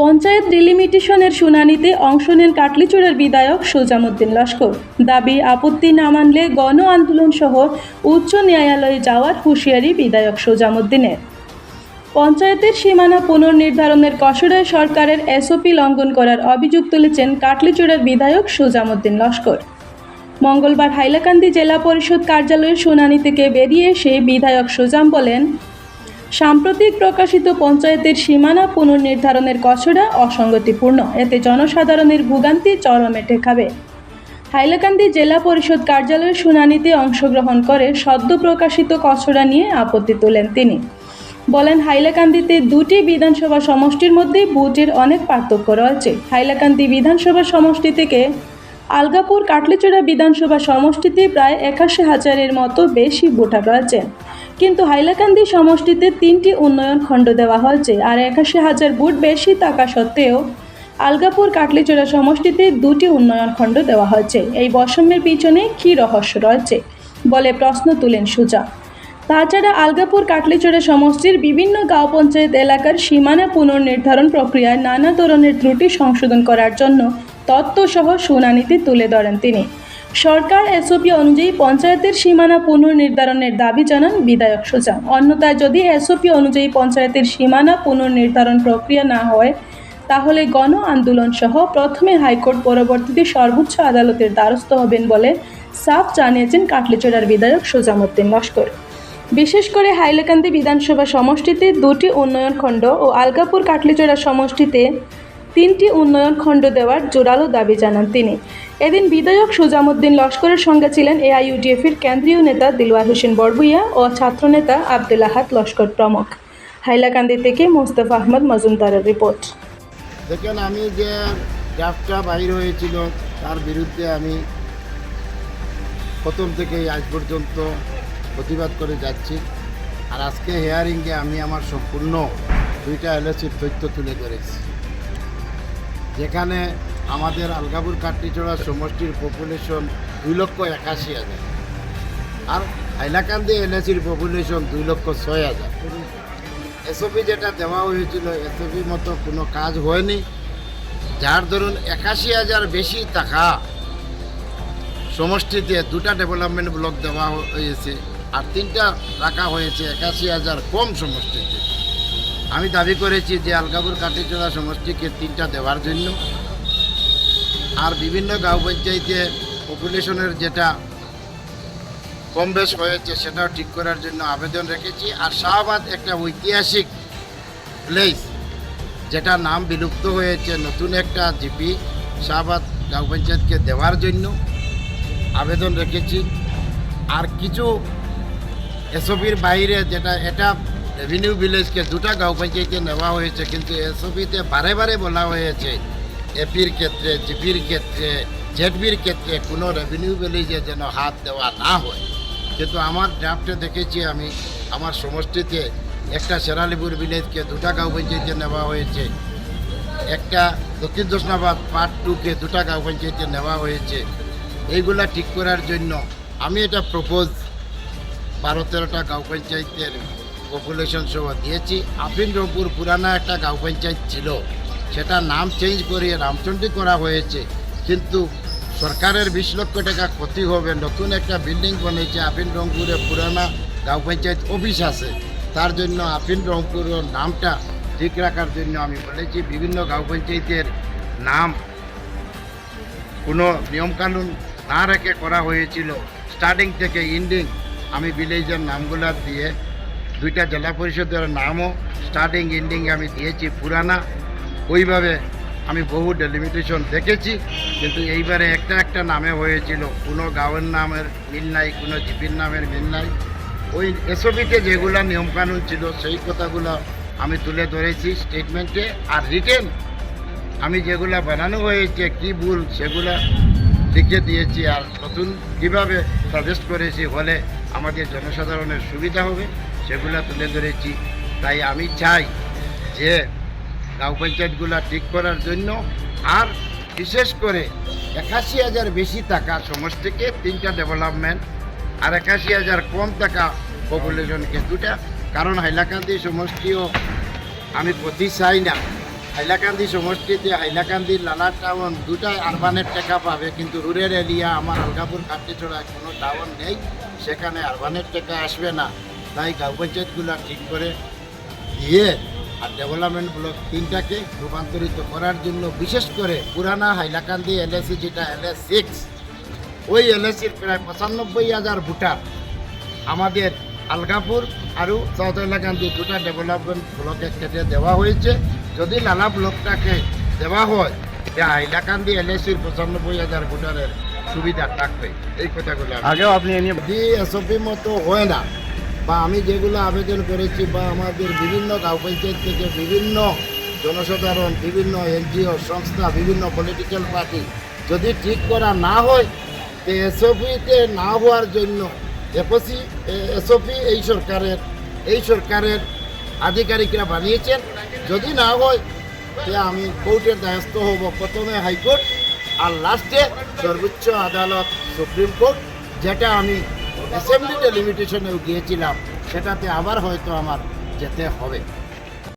পঞ্চায়েত ডিলিমিটেশনের শুনানিতে অংশ নেন কাটলিচুড়ার বিধায়ক সুজামুদ্দিন লস্কর। দাবি, আপত্তি না মানলে গণ আন্দোলন সহ উচ্চ ন্যায়ালয়ে যাওয়ার হুঁশিয়ারি বিধায়ক সুজামুদ্দিনের পঞ্চায়েতের সীমানা পুনর্নির্ধারণের কসরায় সরকারের এসওপি লঙ্ঘন করার অভিযোগ তুলেছেন কাটলিচুড়ার বিধায়ক সুজামুদ্দিন লস্কর। মঙ্গলবার হাইলাকান্দি জেলা পরিষদ কার্যালয়ের শুনানি থেকে বেরিয়ে এসে বিধায়ক সুজাম বলেন সাম্প্রতিক প্রকাশিত পঞ্চায়েতের সীমানা পুনর্নির্ধারণের কসরা অসঙ্গতিপূর্ণ। এতে জনসাধারণের ভোগান্তি চরমে ঠেকাবে। হাইলাকান্দি জেলা পরিষদ কার্যালয়ের শুনানিতে অংশগ্রহণ করে সদ্য প্রকাশিত কসরা নিয়ে আপত্তি তোলেন তিনি। বলেন, হাইলাকান্দিতে দুটি বিধানসভা সমষ্টির মধ্যে ভোটের অনেক পার্থক্য রয়েছে। হাইলাকান্দি বিধানসভা সমষ্টি থেকে আলগাপুর কাটলিচড়া বিধানসভা সমষ্টিতে প্রায় একাশি হাজারের মতো বেশি ভোটার রয়েছেন কিন্তু হাইলাকান্দি সমষ্টিতে তিনটি উন্নয়ন খণ্ড দেওয়া হয়েছে আর একাশি হাজার ভোট বেশি থাকা সত্ত্বেও আলগাপুর কাটলিচড়া সমষ্টিতে দুটি উন্নয়ন খণ্ড দেওয়া হয়েছে। এই বৈষম্যের পিছনে কী রহস্য রয়েছে বলে প্রশ্ন তুলেন সুজা। তাছাড়া আলগাপুর কাটলিচড়া সমষ্টির বিভিন্ন গাঁও পঞ্চায়েত এলাকার সীমানা পুনর্নির্ধারণ প্রক্রিয়ায় নানা ধরনের ত্রুটি সংশোধন করার জন্য তত্ত্বসহ শুনানিতে তুলে ধরেন তিনি। সরকার এসওপি অনুযায়ী পঞ্চায়েতের সীমানা পুনর্নির্ধারণের দাবি জানান বিধায়ক সোজা। অন্যথায় যদি এসওপি অনুযায়ী পঞ্চায়েতের সীমানা পুনর্নির্ধারণ প্রক্রিয়া না হয়, তাহলে গণ আন্দোলন সহ প্রথমে হাইকোর্ট পরবর্তীতে সর্বোচ্চ আদালতের দ্বারস্থ হবেন বলে সাফ জানিয়েছেন কাটলিচড়ার বিধায়ক সোজামুদ্দিন লস্কর। বিশেষ করে হাইলাকান্দি বিধানসভা সমষ্টিতে দুটি উন্নয়ন খণ্ড ও আলগাপুর কাটলিচড়া সমষ্টিতে তিনটি উন্নয়ন খণ্ড দেওয়ার জোরালো দাবি জানান তিনি। এদিন বিধায়ক সুজামুদ্দিন লস্করের সঙ্গে ছিলেন এআইইউডিএফের কেন্দ্রীয় নেতা দিলওয়ার হোসেন বড়বুইয়া ও ছাত্রনেতা আব্দুল আহাদ লস্কর প্রমুখ। হাইলাকান্দি থেকে মোস্তফা আহমদ মজুমদারের রিপোর্ট। দেখেন, আমি যে ড্রাফটটা বাইর হয়েছিল, তার বিরুদ্ধে আমি প্রথম থেকে আজ পর্যন্ত প্রতিবাদ করে যাচ্ছি। আর আজকে হেয়ারিংয়ে আমি আমার সম্পূর্ণ দুইটা এলএসির তথ্য তুলে ধরেছি। যেখানে আমাদের আলগাপুর কাটলিচড়া সমষ্টির পপুলেশন দুই লক্ষ একাশি হাজার। আর হাইলাকান্দি এলএসির পপুলেশন দুই লক্ষ ছয় হাজার। এসওপি যেটা দেওয়া হয়েছিল এসওপি মতো কোনো কাজ হয়নি। যার ধরুন একাশি হাজার বেশি টাকা সমষ্টিতে দুটা ডেভেলপমেন্ট ব্লক দেওয়া হয়েছে, আর তিনটা রাখা হয়েছে একাশি হাজার কম সমষ্টিতে। আমি দাবি করেছি যে আলগাপুর কাটিচড়া সমষ্টিকে তিনটা দেওয়ার জন্য। আর বিভিন্ন গাঁও পঞ্চায়েতে পপুলেশনের যেটা কম বেশ হয়েছে, সেটাও ঠিক করার জন্য আবেদন রেখেছি। আর শাহবাদ একটা ঐতিহাসিক প্লেস যেটা নাম বিলুপ্ত হয়েছে নতুন একটা জিপি শাহবাদ গাঁও পঞ্চায়েতকে দেওয়ার জন্য আবেদন রেখেছি। আর কিছু এসওপির বাইরে যেটা, এটা রেভিনিউ ভিলেজকে দুটা গাঁও পঞ্চায়েতে নেওয়া হয়েছে কিন্তু এসওপিতে বারে বারে বলা হয়েছে এপির ক্ষেত্রে জিপির ক্ষেত্রে জেডবির ক্ষেত্রে কোনো রেভিনিউ ভিলেজে যেন হাত দেওয়া না হয় কিন্তু আমার ড্রাফটে দেখেছি আমি আমার সমষ্টিতে একটা শেরালিপুর ভিলেজকে দুটা গাঁও পঞ্চায়েতে নেওয়া হয়েছে একটা দক্ষিণ দোষনাবাদ পার্ট টুকে দুটা গাঁও পঞ্চায়েতে নেওয়া হয়েছে এইগুলা ঠিক করার জন্য আমি এটা প্রপোজ বারো তেরোটা গাঁও পঞ্চায়েতের পপুলেশন সহ দিয়েছি। আফিন রংপুর পুরানা একটা গাঁও পঞ্চায়েত ছিল। সেটা নাম চেঞ্জ করিয়ে রামচন্ডী করা হয়েছে। কিন্তু সরকারের বিশ লক্ষ টাকা ক্ষতি হবে, নতুন একটা বিল্ডিং বনেছে আফিন রংপুরে পুরানা গাঁও পঞ্চায়েত অফিস আছে। তার জন্য আফিন রংপুরের নামটা ঠিক রাখার জন্য আমি বলেছি, বিভিন্ন গাঁও পঞ্চায়েতের নাম কোনো নিয়মকানুন না রেখে করা হয়েছিল। স্টার্টিং থেকে ইন্ডিং আমি ভিলেজের নামগুলো দিয়ে দুইটা জেলা পরিষদের নামও স্টার্টিং ইন্ডিং আমি দিয়েছি পুরানা। ওইভাবে আমি বহু ডেলিমিটেশন দেখেছি, কিন্তু এইবারে একটা একটা নামে হয়েছিল। কোনো গাঁয়ের নামের মিল নাই, কোনো জিপির নামের মিল নাই। ওই এসওবিতে যেগুলো নিয়মকানুন ছিল, সেই কথাগুলো আমি তুলে ধরেছি স্টেটমেন্টে আর রিটেন আমি যেগুলো বানানো হয়েছে, কি ভুল সেগুলো লিখে দিয়েছি। আর নতুন কীভাবে সাজেস্ট করেছি হলে আমাদের জনসাধারণের সুবিধা হবে। সেগুলা তুলে ধরেছি। তাই আমি চাই যে গাঁও পঞ্চায়েতগুলা ঠিক করার জন্য আর বিশেষ করে একাশি হাজার বেশি টাকা সমষ্টিকে তিনটা ডেভেলপমেন্ট আর একাশি হাজার কম টাকা পপুলেশনকে দুটা। কারণ হাইলাকান্দি সমষ্টিও আমি প্রতি চাই না। হাইলাকান্দি সমষ্টিতে হাইলাকান্দি লালা টাউন দুটাই আরবানের টাকা পাবে, কিন্তু রুরাল এরিয়া আমার আলগাপুর কাটিছড়ায় কোনো টাউন নেই। সেখানে আরবানের টাকা আসবে না। তাই গাঁও পঞ্চায়েতগুলো ঠিক করে দিয়ে আর ডেভেলপমেন্ট ব্লক তিনটাকে রূপান্তরিত করার জন্য বিশেষ করে পুরানা হাইলাকান্দি এলএসি যেটা এলএস সিক্স ওই এলএসির প্রায় পঁচানব্বই হাজার ভোটার আমাদের আলগাপুর আৰু সাউথ হাইলাকান্দি দুটা ডেভেলপমেন্ট ব্লকে কেটে দেওয়া হয়েছে। যদি লালা ব্লকটাকে দেওয়া হয় তে হাইলাকান্দি এলএসির পঁচানব্বই হাজার ভোটারের সুবিধা থাকবে। এই কথাগুলো আগেও আপনি এ নিয়ে যদি মতো হয় না। বা আমি যেগুলো আবেদন করেছি বা আমাদের বিভিন্ন গাঁও পঞ্চায়েত থেকে বিভিন্ন জনসাধারণ, বিভিন্ন এনজিও সংস্থা, বিভিন্ন পলিটিক্যাল পার্টি যদি ঠিক করা না হয়, তো এসওপিতে না হওয়ার জন্য এপসি এসওপি এই সরকারের এই সরকারের আধিকারিকরা বানিয়েছেন। যদি না হয়, তে আমি কোর্টের দ্বারস্থ হব প্রথমে হাইকোর্ট আর লাস্টে সর্বোচ্চ আদালত সুপ্রিম কোর্ট, যেটা আমি অ্যাসেম্বলিতে লিমিটেশনেও গিয়েছিলাম সেটাতে আবার হয়তো আমার যেতে হবে।